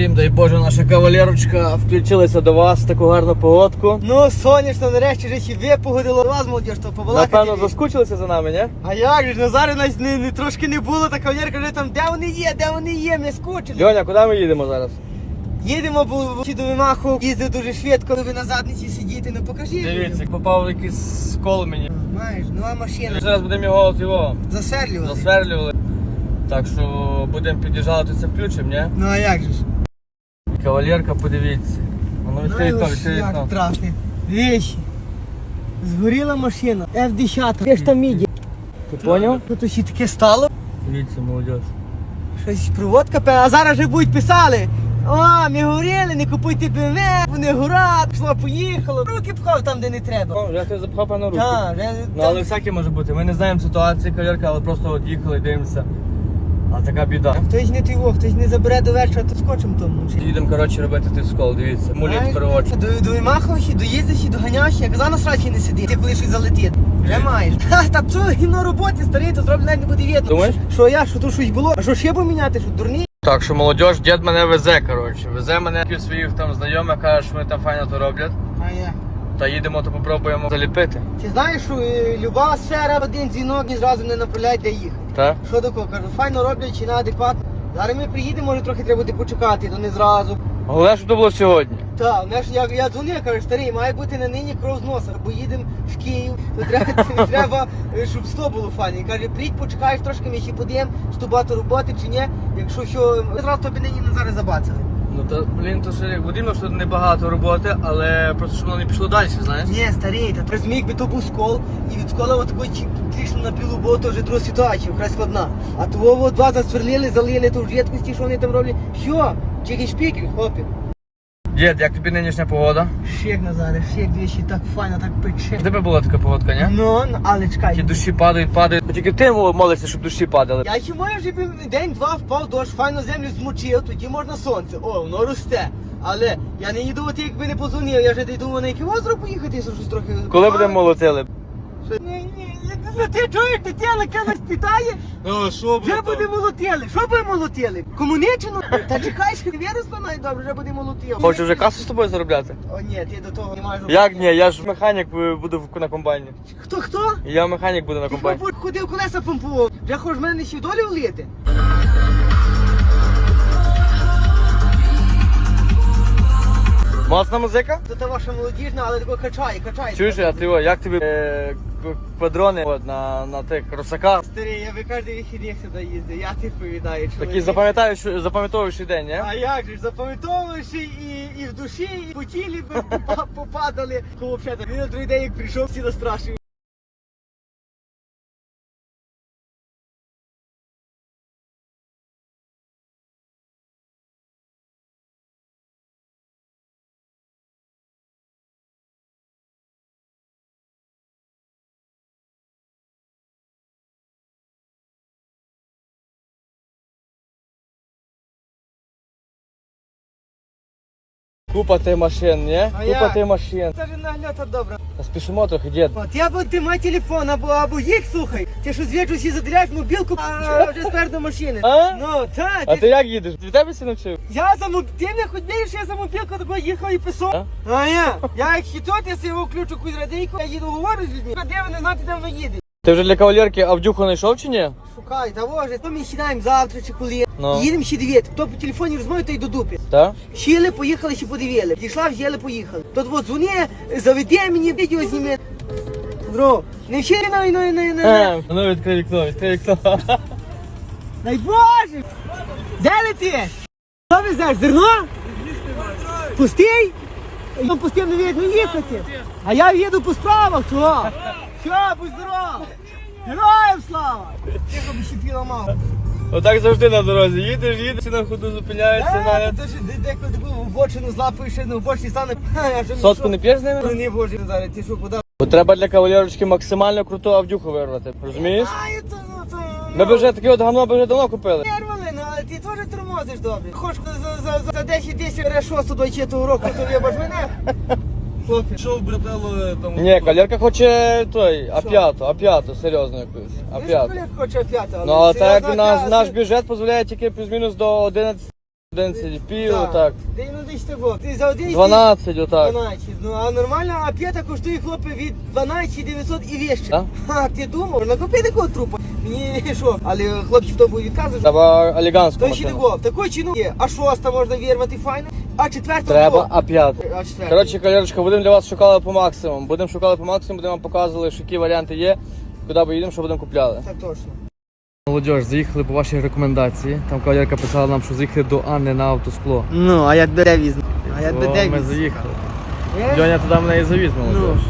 Всім дай Боже, наша кавалерочка включилася до вас в таку гарну погодку. Ну, сонячно, нарешті вже випогодило вас, молодіж, то побалакати. Напевно, заскучилися за нами, ні? А як же ж, ну зараз нас не, не, трошки не було, та кавалерка вже там, де вони є, де вони є, ми скучили. Льоня, куди ми їдемо зараз? Їдемо, бо до вимаху їздив дуже швидко, коли ви на задниці сидіти, ну покажи. Дивіться, попав якийсь скол мені. Маєш, нова машина. Зараз будемо його його Засверлювали. засверлювали. Так що будемо під'їжджати, це включимо, ні? Ну а як же ж? Кавалерка, подивіться. Воно відкрий як вікно. страшне. Вещі. Згоріла машина. F10. Де ж там міді? Ти поняв? Тут ще таке стало. Дивіться, молодь. Щось проводка, пе- а зараз вже будуть писали. О, ми горіли, не купуйте БМВ, вони горять, пішло, поїхало. Руки пхав там, де не треба. О, вже хтось запхав певно руку. Так, вже Ну але всяке може бути. Ми не знаємо ситуації, кавалерка, але просто от їхали дивимося. А така біда. Хтось не тиво, хтось не забере до вечора, то скочим тому. чи- Їдемо, коротше, робити той скол, дивіться. Знаєш, переводчик. До, до Імаховичі, доїздиш і доганяєш, я казав на сраці не сиди, ти коли щось залетить. Вже маєш. Ха, та що, гімно роботи, старий, то зроблено навіть не буде видно. Думаєш? Що я, що тут щось було? А що ще поміняти, що дурний? Так що молодь, дід мене везе, коротше. Везе мене яких своїх там знайомих, каже, що вони там файно то роблять. А я. Та їдемо, то попробуємо заліпити. Ти знаєш, що е, люба сфера, один дзвінок і зразу не направляють, де їхати. Так? Що такого? Кажу, файно роблять чи неадекватно. Зараз ми приїдемо, може трохи треба буде почекати, то не зразу. Головне, що то було сьогодні. Так, знаєш, я, я дзвонив, кажу, старий, має бути на нині кров з носа, бо їдемо в Київ, то треба, треба е, щоб сто було файно. І каже, приїдь, почекаєш трошки, ми ще подіємо, що багато роботи чи ні. Якщо що, ми зразу тобі нині на зараз забацали. Ну то, блін, то ще водимо, що небагато роботи, але просто щоб воно не пішло далі, знаєш? Ні, старий, та розумій, би то був скол, і від скола отакої трішну на пілу було, то вже друга ситуація, вкрай складна. А того от два засверлили, залили, ту рідкості, що вони там роблять. Все, чекай шпікель, хлопці. Дід, як тобі нинішня погода? Шик Назаре, шик двічі так файно, так пече. тебе була така погодка, ні? Ну, ну, але Ті душі падають, падають. Тільки ти молишся, щоб душі падали. Я ще маю вже день-два впав дощ, файно землю змочив, тоді можна сонце. О, воно росте. Але я не їду, ти якби не позвонив, я вже думав на яке озеро поїхати, що щось трохи. Коли будемо молотили? Що- Ні, ні, ну ти чуєш, нас питає? Ну, що Вже буде молотили. Що буде молотили? Комуничину? Та чекай, що вірусно навіть добре, вже буде молотили. Хочу вже касу з тобою заробляти? О, ні, ти до того не маєш. Як ні? Я ж механік е, буду в- на комбайні. Хто хто? Я механік буду на Ти комбайні. хлопець ходив колеса помпував. Вже хоч мене ще й долю влити. Моцна музика? Та ваша молодіжна, але тако качає, качає. Чуєш, а ти о, як тобі е, к- от, на, на тих русаках? Старі, я би кожен вихідних сюди їздив, я ти повідаю. Такий запам'ятаєш, запам'ятовуючий день, ні? А як же ж, запам'ятовуєш і, і в душі, і по тілі попадали. Він на другий день як прийшов, всі настрашив. Купа ти машин, ні? А Купа як? ти машин. Це ж нагляд добре. Та Спішимо трохи, дід. От я б ти май телефон, або, або їх слухай. Ти що звідси всі заділяєш мобілку, а вже спереду машини. А? Ну, так. А ти як їдеш? Від тебе всі навчив? Я за моб... Ти не хоч бачиш, я за мобілку такого їхав і писав. А я? Я як хітот, я себе включу якусь радійку, я їду говорю з людьми. Де вони знати, де воно їде? Ти вже для кавалерки Авдюху знайшов чи ні? Шукай, та воже, то ми сідаємо завтра чи коли. Ну. Їдемо ще дивити. Хто по телефоні розмовляє, то й до дупи. Так? Сіли, поїхали, ще подивили. Дійшла, взяли, поїхали. Тут от дзвони, заведи мені, відео зніми. Бро, не вчили на на на на Е, Ну відкрий вікно, відкрий вікно. Дай Боже! Де летиш? Що везеш, зерно? Пустий? Я пустим не видно їхати. А я їду по справах, чого? Що, будь здоров! Героям слава! Тихо би ще піла Отак завжди на дорозі. Їдеш, їдеш, і на ходу зупиняєшся Е, навіть. Це ж де- деколи таку в обочину злапаєш, ще на обочині стане. Сотку не п'єш з ними? Ну не боже, зараз ти що, куди? Бо треба для кавалерочки максимально круту Авдюху вирвати, розумієш? Ай, то, ну, то... Ми б вже таке от гамно б вже давно купили. Нервали, ну, але ти теж тормозиш добре. Хоч за, за, за, за 10 10 береш 6 24 року, то вибач мене. Хлопці. Що брателло там? Ні, кавалерка хоче той, А5, А5, серйозно якусь. А5. Хоче п'ята, Ну а так серйозно, як наш, п'ята, наш бюджет дозволяє тільки плюс-мінус до 11 11 пів, так. Ти ну десь того. Ти за один 12, отак. 12. Ну а нормально, а п'ята коштує хлопці від 12 900 і вище. Да? А ти думав? Накупи такого трупа. Мені що? Але хлопці в тому відказують. Треба оліганську То ще машину. такого. Такої є. А шоста можна вірвати файно. А четверта Треба, а четверта. Коротше, кавалерочка, будемо для вас шукали по максимуму. Будемо шукали по максимуму, будемо вам показували, що які варіанти є, куди поїдемо, що будемо купляли. Так точно. Молодіж, заїхали по вашій рекомендації. Там кавалерка писала нам, що заїхали до Анни на автоскло. Ну, а як тебе де візьму? А як О, тебе де ми заїхали. Льоня туди мене і завіз, Ну, молодіж.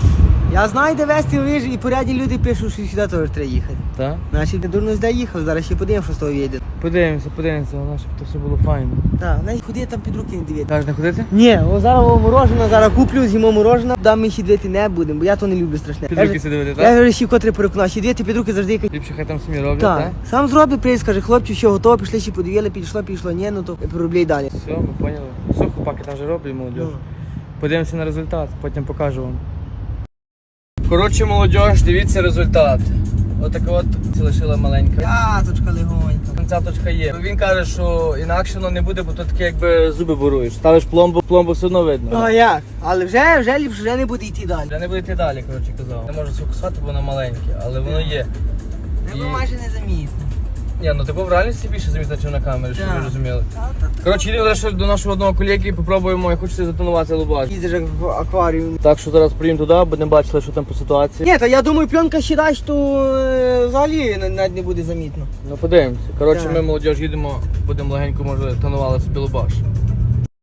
Я знаю, де вести виж, і порядні люди пишуть, що сюди теж треба їхати. Так? Значить, ти дурно сюди їхав, зараз ще подивимо, що з того вийде. Подивимося, подивимося, головне, щоб то все було файно. Так, навіть ходи там під руки не дивити. Кажеш, не ходити? Ні, о, зараз о, мороженое, зараз куплю, з'їмо мороженое, дам ми ще дивити не будемо, бо я то не люблю страшне. Під Я руки ж- сидіти, Я так? говорю, ще котре переконав, ще дивити під руки завжди. Ліпше хай там самі роблять, Так, так? сам зробив, приїзд, каже, хлопці, що готово, пішли ще подивили, підійшло, підійшло, ні, ну то проробляй далі. Все, ми поняли. Все, хлопаки там вже роблять, молодіж. Ну. Подивимося на результат, потім покажу вам. Коротше, молодіж, дивіться результат. Отака от це лишила маленька. П'яточка легонька. Цяточка є. Він каже, що інакше воно не буде, бо то таке якби зуби буруєш. Ставиш пломбу, пломбу все одно видно. Ну а як? Але вже, вже ліпше, вже не буде йти далі. Вже не буде йти далі, коротше казав. Не можу сфокусувати, бо воно маленьке, але воно є. І- майже не замітно. Ні, ну ти був в реальності більше замітно, ніж на камері, щоб ви розуміли. Коротше, йдемо лише до нашого одного колеги і попробуємо, я хочу затонувати лобак. Їздиш як в акваріум. Так що зараз приїдемо туди, бо не бачили, що там по ситуації. Ні, та я думаю, пленка ще дасть, то е, взагалі на- навіть не буде замітно. Ну подивимося. Коротше, Так. ми молодіж їдемо, будемо легенько, може, тонували собі лобаш.